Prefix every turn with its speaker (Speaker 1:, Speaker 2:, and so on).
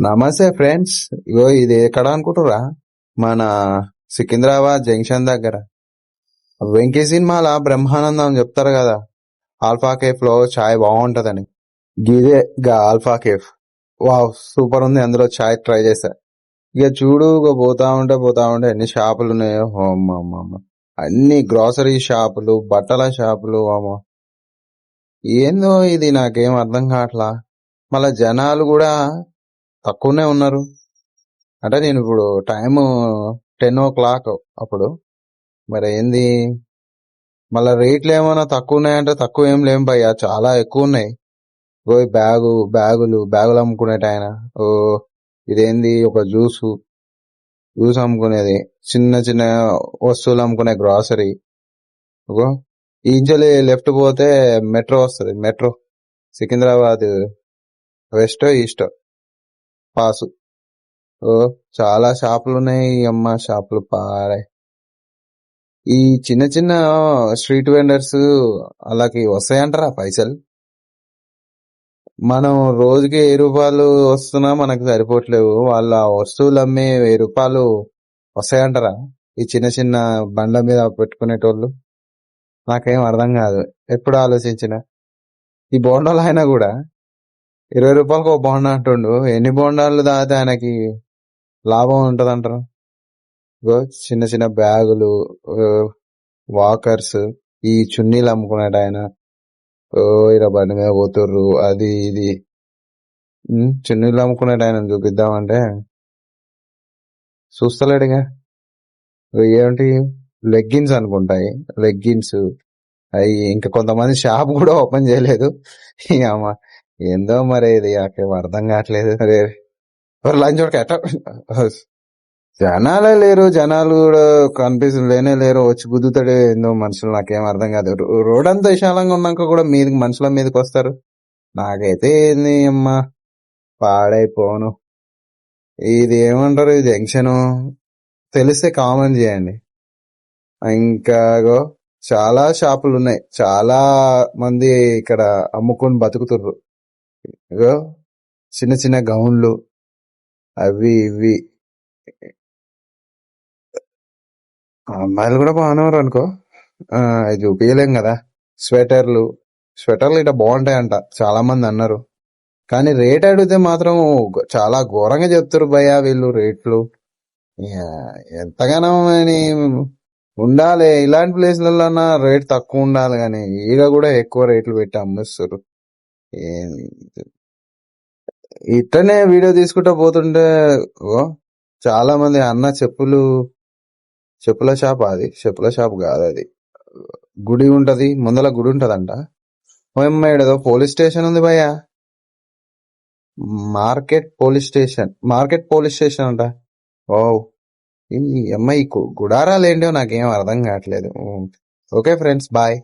Speaker 1: నమస్తే ఫ్రెండ్స్. ఇగో ఇది ఎక్కడ అనుకుంటురా మన సికింద్రాబాద్ జంక్షన్ దగ్గర. వెంకీ సినిమాల బ్రహ్మానందం చెప్తారు కదా. ఆల్ఫా కేఫ్లో చాయ్ బాగుంటదని. గిదే గా ఆల్ఫా కేఫ్. వావ్ సూపర్ ఉంది. అందులో చాయ్ ట్రై చేశా. ఇక చూడు పోతా ఉంటే పోతా ఉంటే ఎన్ని షాపులు ఉన్నాయో. అమ్మ అన్ని గ్రాసరీ షాపులు బట్టల షాపులు అమ్మో. ఏందో ఇది నాకేం అర్థం కావట్లా. మళ్ళా జనాలు కూడా తక్కువనే ఉన్నారు. అంటే నేను ఇప్పుడు టైం టెన్ ఓ క్లాక్ అప్పుడు. మరి ఏంది? మళ్ళా రేట్లు ఏమైనా తక్కువ ఉన్నాయంటే తక్కువ ఏం లేం భయ్యా చాలా ఎక్కువ ఉన్నాయి ఓ బ్యాగు బ్యాగులు బ్యాగులు అమ్ముకునేట ఆయన ఓ ఇదేంది? ఒక జ్యూసు. జ్యూస్ అమ్ముకునేది. చిన్న చిన్న వస్తువులు అమ్ముకునే గ్రాసరీ. ఓ ఇంచలి లెఫ్ట్ పోతే మెట్రో వస్తుంది. Metro. Secunderabad west east. Pass. ఓ చాలా షాపులు ఉన్నాయి అమ్మ షాపులు పారే. ఈ చిన్న చిన్న స్ట్రీట్ వెండర్స్ అలాకి వస్తాయంటారా పైసలు? మనం రోజుకి వెయ్యి రూపాయలు వస్తున్నా మనకు సరిపోవట్లేవు. వాళ్ళ వస్తువులు అమ్మే వెయ్యి రూపాయలు వస్తాయంటారా ఈ చిన్న చిన్న బండ్ల మీద పెట్టుకునేటోళ్ళు? నాకేం అర్థం కాదు. ఎప్పుడు ఆలోచించిన. ఈ బోండాలు కూడా ఇరవై రూపాయలకు ఒక బోండా అంటుండు. ఎన్ని బోండాలు దాతే ఆయనకి లాభం ఉంటుంది అంటారు చిన్న చిన్న బ్యాగులు వాకర్స్ ఈ చున్నీలు అమ్ముకున్నాడు ఆయన. ఓ ఇలా బండి మీద పోతుర్రు అది ఇది. చున్నీలు అమ్ముకున్నాడు ఆయన చూపిద్దామంటే. చూస్తలేడుగా? ఏమిటి లెగ్గిన్స్ అనుకుంటాయి. లెగ్గిన్స్. అవి ఇంకా కొంతమంది షాప్ కూడా ఓపెన్ చేయలేదు. ఇక ఏందో మరి ఇది నాకేం అర్థం కావట్లేదు అరే లంచ్ ఒక ఎట్ట? జనాలే లేరు జనాలు కూడా కనిపిస్తుంది లేనే లేరు వచ్చి గుద్దుతాడు ఏందో మనుషులు నాకేం అర్థం కాదు. రోడ్ అంతా విశాలంగా ఉన్నాక కూడా మీదకి మనుషుల మీదకి వస్తారు. నాకైతే ఏంది అమ్మా పాడైపోను. ఇది ఏమంటారు ఇది జంక్షన్? తెలిస్తే కామెంట్ చేయండి. ఇంకాగో చాలా షాపులు ఉన్నాయి చాలా మంది ఇక్కడ అమ్ముకొని బతుకుతుర్రు. చిన్న చిన్న గౌన్లు అవి ఇవి. అమ్మాయిలు కూడా బాగానేవారు అనుకో. ఆ, అవి చూపించలేం కదా. స్వెటర్లు. స్వెటర్లు ఇట్లా బాగుంటాయంట. చాలా మంది అన్నారు. కానీ రేట్ అడిగితే మాత్రం గ- చాలా ఘోరంగా చెప్తారు భయ్యా వీళ్ళు రేట్లు. ఎంతగానో అని ఉండాలి. ఇలాంటి ప్లేస్లలో రేట్ తక్కువ ఉండాలి కానీ ఈడ కూడా ఎక్కువ రేట్లు పెట్టి అమ్మేస్తారు ఇట్లనే వీడియో తీసుకుంటా పోతుంటే ఓ చాలా మంది అన్న చెప్పులు చెప్పుల షాప్ అది చెప్పుల షాప్ కాదు అది. గుడి ఉంటది ముందల గుడి ఉంటదంట. ఏదో పోలీస్ స్టేషన్ ఉంది భయ్యా. Market police station market police station అంట. ఓ ఈ అమ్మాయి గుడారాలు ఏంటో నాకేం అర్థం కావట్లేదు. Okay friends bye.